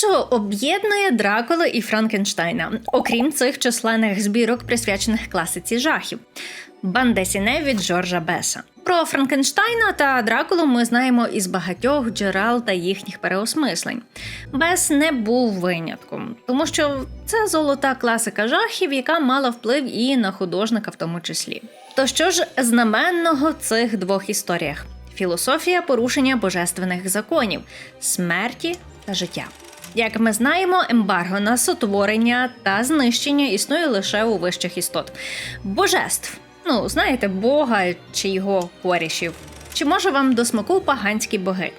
що об'єднує Дракула і Франкенштайна, окрім цих численних збірок, присвячених класиці жахів. Бандесіне від Джорджа Беса. Про Франкенштайна та Дракулу ми знаємо із багатьох джерел та їхніх переосмислень. Бес не був винятком, тому що це золота класика жахів, яка мала вплив і на художника в тому числі. То що ж знаменного в цих двох історіях? Філософія порушення божественних законів, смерті та життя. Як ми знаємо, ембарго на сотворення та знищення існує лише у вищих істот. Божеств, ну знаєте, Бога чи його корішів. Чи може вам до смаку поганські боги?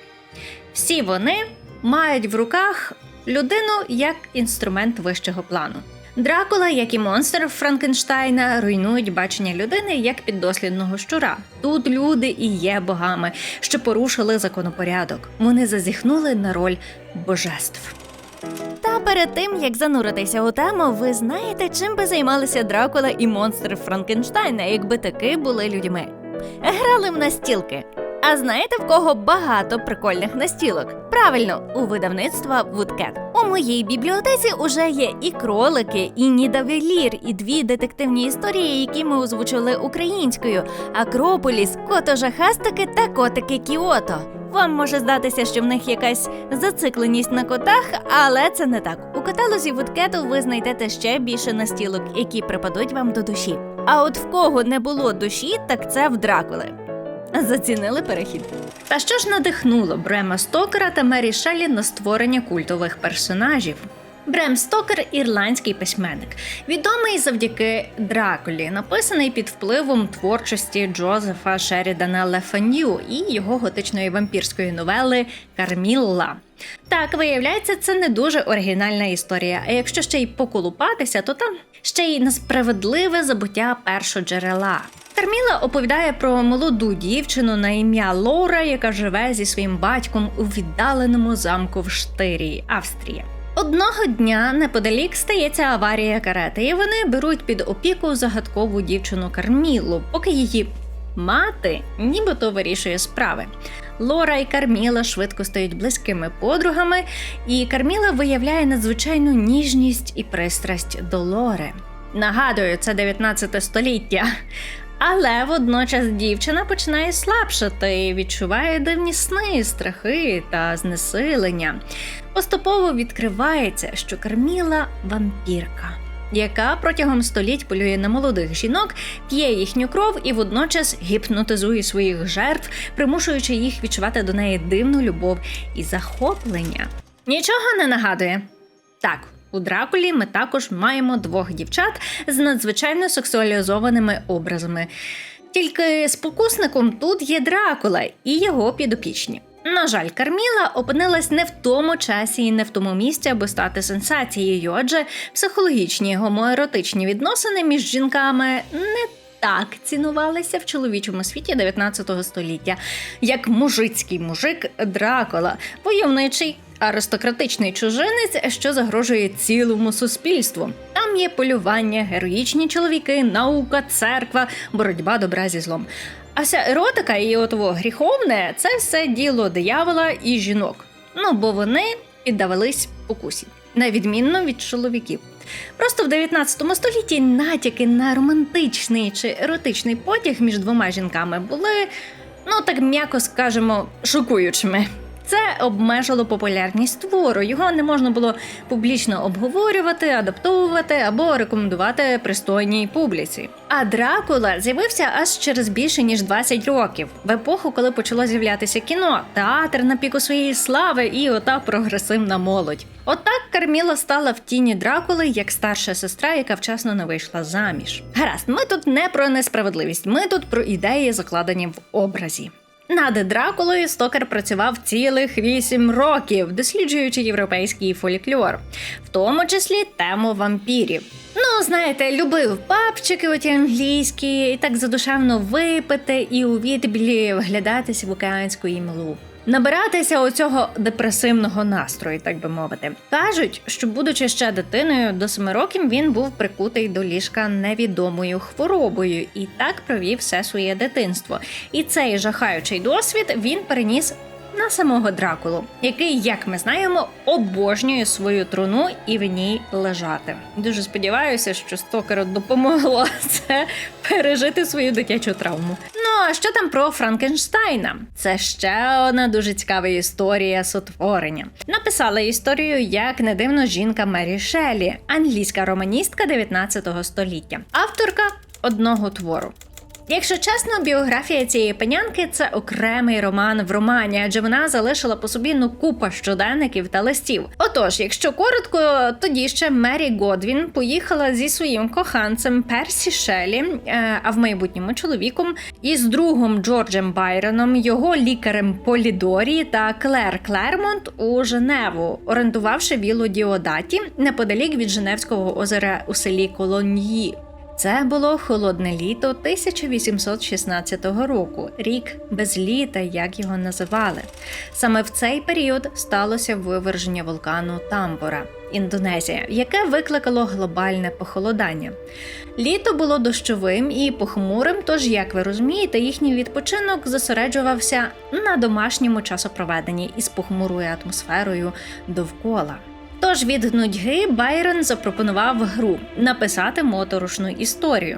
Всі вони мають в руках людину як інструмент вищого плану. Дракула, як і монстр Франкенштайна, руйнують бачення людини як піддослідного щура. Тут люди і є богами, що порушили законопорядок. Вони зазіхнули на роль божеств. Перед тим як зануритися у тему, ви знаєте, чим би займалися Дракула і монстр Франкенштайна, якби таки були людьми. Грали в настілки. А знаєте, в кого багато прикольних настілок? Правильно, у видавництва Woodcat. У моїй бібліотеці уже є і кролики, і Нідавелір, і дві детективні історії, які ми озвучили українською: Акрополіс, Кото-жахастики та котики Кіото. Вам може здатися, що в них якась зацикленість на котах, але це не так. У каталозі Вудкету ви знайдете ще більше настілок, які припадуть вам до душі. А от в кого не було душі, так це в Дракули. Зацінили перехід. Та що ж надихнуло Брема Стокера та Мері Шеллі на створення культових персонажів? Брем Стокер ірландський письменник, відомий завдяки Дракулі, написаний під впливом творчості Джозефа Шерідана Лефанью і його готичної вампірської новели Кармілла. Так, виявляється, це не дуже оригінальна історія. А якщо ще й поколупатися, то там ще й несправедливе забуття першоджерела. Карміла оповідає про молоду дівчину на ім'я Лоура, яка живе зі своїм батьком у віддаленому замку в Штирії, Австрія. Одного дня неподалік стається аварія карети, і вони беруть під опіку загадкову дівчину Кармілу, поки її мати нібито вирішує справи. Лора і Карміла швидко стають близькими подругами, і Карміла виявляє надзвичайну ніжність і пристрасть до Лори. Нагадую, це 19 століття. Але водночас дівчина починає слабшати і відчуває дивні сни, страхи та знесилення. Поступово відкривається, що Карміла вампірка, яка протягом століть полює на молодих жінок, п'є їхню кров і водночас гіпнотизує своїх жертв, примушуючи їх відчувати до неї дивну любов і захоплення. Нічого не нагадує. Так, у Дракулі ми також маємо двох дівчат з надзвичайно сексуалізованими образами. Тільки спокусником тут є Дракула і його підопічні. На жаль, Карміла опинилась не в тому часі і не в тому місці, аби стати сенсацією, адже психологічні гомоеротичні відносини між жінками не так цінувалися в чоловічому світі 19 століття, як мужицький мужик Дракула, войовничий аристократичний чужинець, що загрожує цілому суспільству. Там є полювання, героїчні чоловіки, наука, церква, боротьба добра зі злом. А вся еротика і отово гріховне це все діло диявола і жінок. Ну бо вони піддавались покусі, на відмінно від чоловіків. Просто в 19 столітті натяки на романтичний чи еротичний потяг між двома жінками були, ну так м'яко скажемо, шокуючими. Це обмежило популярність твору. Його не можна було публічно обговорювати, адаптовувати або рекомендувати пристойній публіці. А Дракула з'явився аж через більше ніж 20 років, в епоху, коли почало з'являтися кіно, театр на піку своєї слави і ота прогресивна молодь. Отак Карміла стала в тіні Дракули як старша сестра, яка вчасно не вийшла заміж. Гаразд, ми тут не про несправедливість, ми тут про ідеї, закладені в образі. Над Дракулою Стокер працював цілих вісім років, досліджуючи європейський фольклор, в тому числі тему вампірів. Ну, знаєте, любив папчики оті англійські, і так задушевно випити і у відбілі вглядатися в океанську імлу. Набиратися оцього депресивного настрою, так би мовити. Кажуть, що, будучи ще дитиною, до семи років він був прикутий до ліжка невідомою хворобою і так провів все своє дитинство. І цей жахаючий досвід він переніс на самого Дракулу, який, як ми знаємо, обожнює свою труну і в ній лежати. Дуже сподіваюся, що стокеру допомогло це пережити свою дитячу травму. Ну а що там про Франкенштайна? Це ще одна дуже цікава історія сотворення. Написала історію, як не дивно, жінка Мері Шелі, англійська романістка 19 століття, авторка одного твору. Якщо чесно, біографія цієї панянки це окремий роман в романі, адже вона залишила по собі ну купа щоденників та листів. Отож, якщо коротко, тоді ще Мері Годвін поїхала зі своїм коханцем Персі Шелі, е, а в майбутньому чоловіком, із другом Джорджем Байроном, його лікарем Полідорі та Клер Клермонт у Женеву, орендувавши вілу Діодаті неподалік від Женевського озера у селі Колоньї. Це було холодне літо 1816 року, рік без літа, як його називали. Саме в цей період сталося виверження вулкану Тамбора, Індонезія, яке викликало глобальне похолодання. Літо було дощовим і похмурим, тож, як ви розумієте, їхній відпочинок зосереджувався на домашньому часопроведенні із похмурою атмосферою довкола. Тож від нудьги Байрон запропонував гру написати моторошну історію.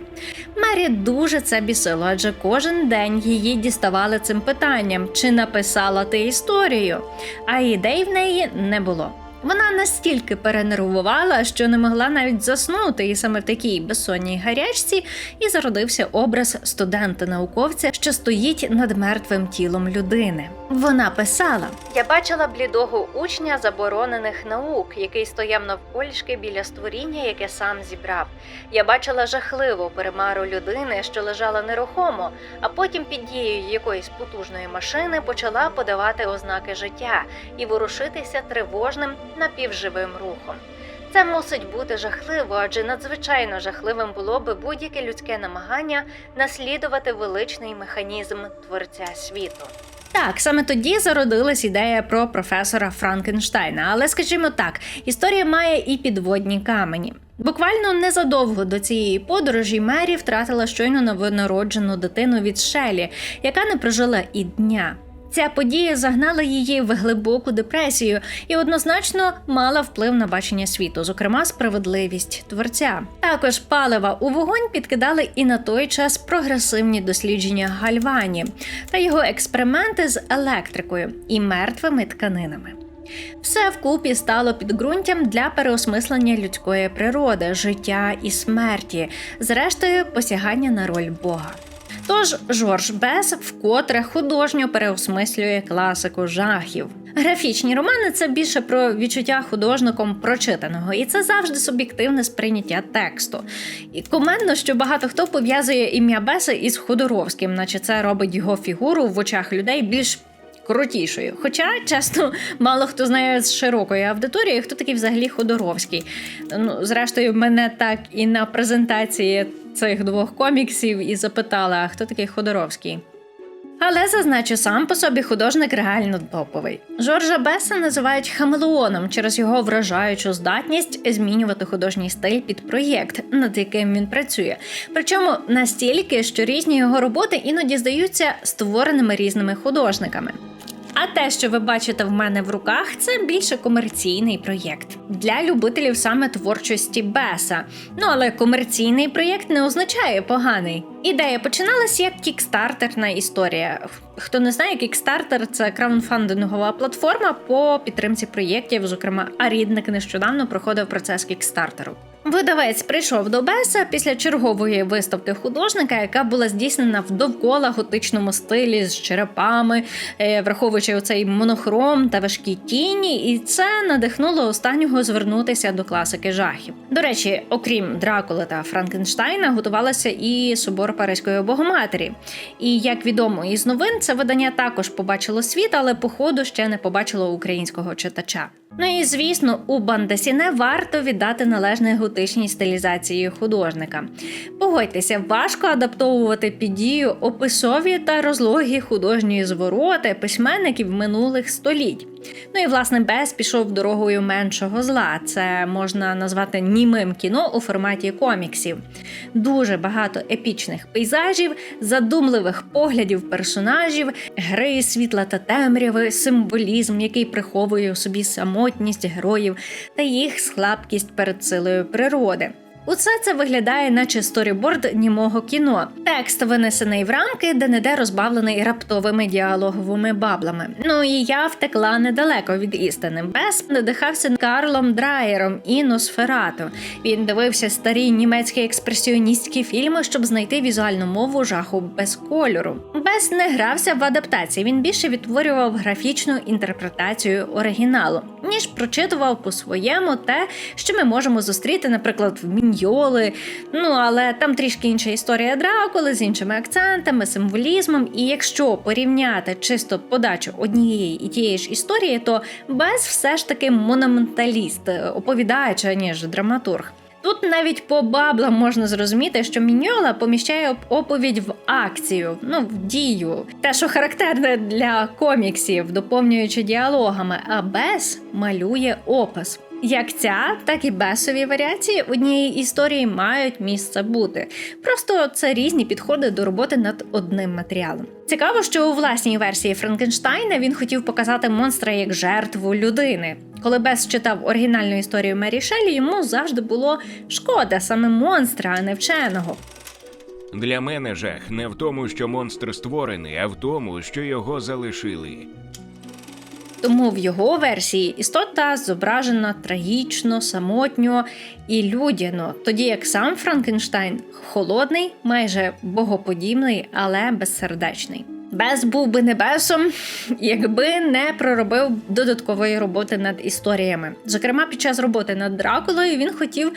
Мері дуже це бісило, адже кожен день її діставали цим питанням, чи написала ти історію, а ідей в неї не було. Вона настільки перенервувала, що не могла навіть заснути, і саме в такій безсонній гарячці і зародився образ студента-науковця, що стоїть над мертвим тілом людини. Вона писала: Я бачила блідого учня заборонених наук, який стояв навколішки біля створіння, яке сам зібрав. Я бачила жахливу перемару людини, що лежала нерухомо, а потім під дією якоїсь потужної машини почала подавати ознаки життя і ворушитися тривожним напівживим рухом. Це мусить бути жахливо, адже надзвичайно жахливим було би будь-яке людське намагання наслідувати величний механізм творця світу. Так, саме тоді зародилась ідея про професора Франкенштайна. Але скажімо так, історія має і підводні камені. Буквально незадовго до цієї подорожі Мері втратила щойно новонароджену дитину від Шелі, яка не прожила і дня. Ця подія загнала її в глибоку депресію і однозначно мала вплив на бачення світу, зокрема справедливість творця. Також палива у вогонь підкидали і на той час прогресивні дослідження Гальвані та його експерименти з електрикою і мертвими тканинами. Все вкупі стало підґрунтям для переосмислення людської природи, життя і смерті, зрештою посягання на роль Бога. Тож Жорж Бес вкотре художньо переосмислює класику жахів. Графічні романи це більше про відчуття художником прочитаного, і це завжди суб'єктивне сприйняття тексту. І коментно, що багато хто пов'язує ім'я Беса із Ходоровським, наче це робить його фігуру в очах людей більш крутішою. Хоча, чесно, мало хто знає з широкої аудиторії, хто такий взагалі Ходоровський. Ну, зрештою, мене так і на презентації цих двох коміксів і запитали, а хто такий Ходоровський. Але зазначу, сам по собі художник реально топовий. Жоржа Беса називають хамелеоном через його вражаючу здатність змінювати художній стиль під проєкт, над яким він працює. Причому настільки, що різні його роботи іноді здаються створеними різними художниками. А те, що ви бачите в мене в руках, це більше комерційний проєкт для любителів саме творчості Беса. Ну але комерційний проєкт не означає поганий. Ідея починалася як кікстартерна історія. Хто не знає, кікстартер це краунфандингова платформа по підтримці проєктів. Зокрема, Арідник нещодавно проходив процес кікстартеру. Видавець прийшов до Беса після чергової виставки художника, яка була здійснена в довкола готичному стилі з черепами, е, враховуючи оцей монохром та важкі тіні, і це надихнуло останнього звернутися до класики жахів. До речі, окрім Дракули та Франкенштайна, готувалася і собор Паризької Богоматері. І як відомо із новин, це видання також побачило світ, але походу ще не побачило українського читача. Ну і звісно, у Бандасіне варто віддати належне готичній стилізації художника. Погодьтеся, важко адаптовувати під дію описові та розлогі художньої звороти письменників минулих століть. Ну і власне Бес пішов дорогою меншого зла. Це можна назвати німим кіно у форматі коміксів. Дуже багато епічних пейзажів, задумливих поглядів персонажів, гри світла та темряви, символізм, який приховує у собі самотність героїв та їх слабкість перед силою природи. Усе це виглядає, наче сторіборд німого кіно. Текст винесений в рамки, де неде розбавлений раптовими діалоговими баблами. Ну і я втекла недалеко від істини. Бес надихався Карлом Драйером і Носферату. Він дивився старі німецькі експресіоністські фільми, щоб знайти візуальну мову жаху без кольору. Бес не грався в адаптації. Він більше відтворював графічну інтерпретацію оригіналу, ніж прочитував по-своєму те, що ми можемо зустріти, наприклад, в Міньйоли. Ну але там трішки інша історія Дракули з іншими акцентами, символізмом. І якщо порівняти чисто подачу однієї і тієї ж історії, то Бес все ж таки монументаліст, оповідач, ніж драматург. Тут навіть по баблам можна зрозуміти, що Міньола поміщає оповідь в акцію, ну в дію, те, що характерне для коміксів, доповнюючи діалогами, а Бес малює опис. Як ця, так і бесові варіації однієї історії мають місце бути. Просто це різні підходи до роботи над одним матеріалом. Цікаво, що у власній версії Франкенштайна він хотів показати монстра як жертву людини. Коли Бес читав оригінальну історію Мері Шеллі, йому завжди було шкода саме монстра, а не вченого. Для мене жах не в тому, що монстр створений, а в тому, що його залишили. Тому в його версії істота зображена трагічно, самотньо і людяно, тоді як сам Франкенштайн холодний, майже богоподібний, але безсердечний. Бес був би небесом, якби не проробив додаткової роботи над історіями. Зокрема, під час роботи над Дракулою він хотів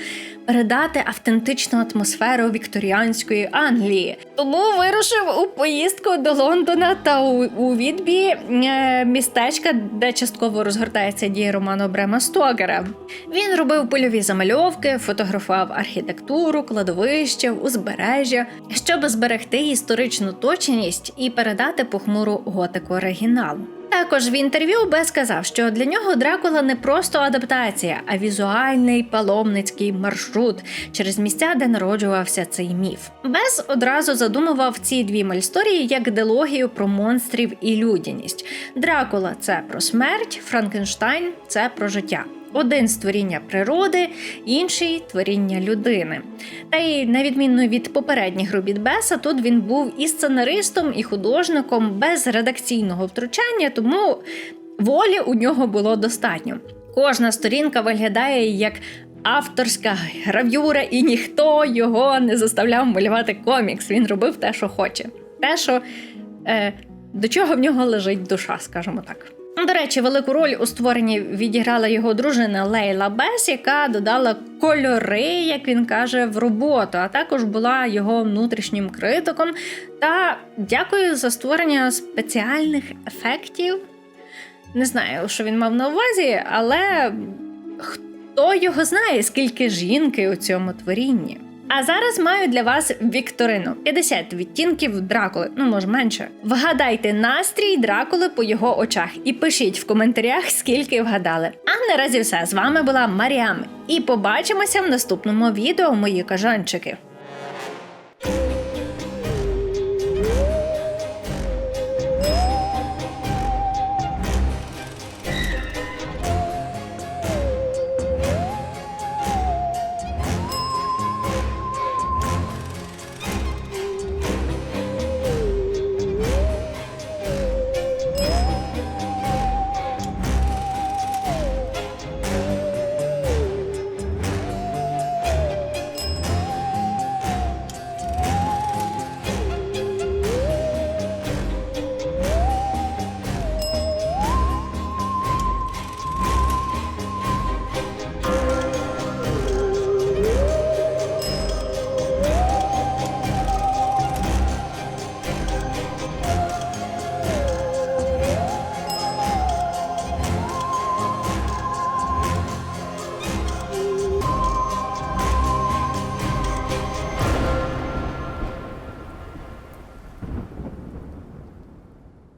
передати автентичну атмосферу вікторіанської Англії. Тому вирушив у поїздку до Лондона та у, у відбі е, містечка, де частково розгортається дія роману Брема Стокера. Він робив польові замальовки, фотографував архітектуру, кладовище, узбережжя, щоб зберегти історичну точність і передати похмуру готику оригіналу. Також в інтерв'ю Бес сказав, що для нього Дракула не просто адаптація, а візуальний паломницький маршрут через місця, де народжувався цей міф. Бес одразу задумував ці дві мальсторії як дилогію про монстрів і людяність. Дракула це про смерть, Франкенштайн це про життя. Один створіння природи, інший творіння людини. Та й на відміну від попередніх робіт Беса, тут він був і сценаристом, і художником без редакційного втручання, тому волі у нього було достатньо. Кожна сторінка виглядає як авторська гравюра, і ніхто його не заставляв малювати комікс. Він робив те, що хоче. Те, що е, до чого в нього лежить душа, скажімо так. До речі, велику роль у створенні відіграла його дружина Лейла Бес, яка додала кольори, як він каже, в роботу, а також була його внутрішнім критиком. Та дякую за створення спеціальних ефектів. Не знаю, що він мав на увазі, але хто його знає, скільки жінки у цьому творінні. А зараз маю для вас вікторину 50 відтінків Дракули, ну може менше. Вгадайте настрій Дракули по його очах і пишіть в коментарях, скільки вгадали. А наразі все з вами була Маріам. І побачимося в наступному відео, мої кажанчики.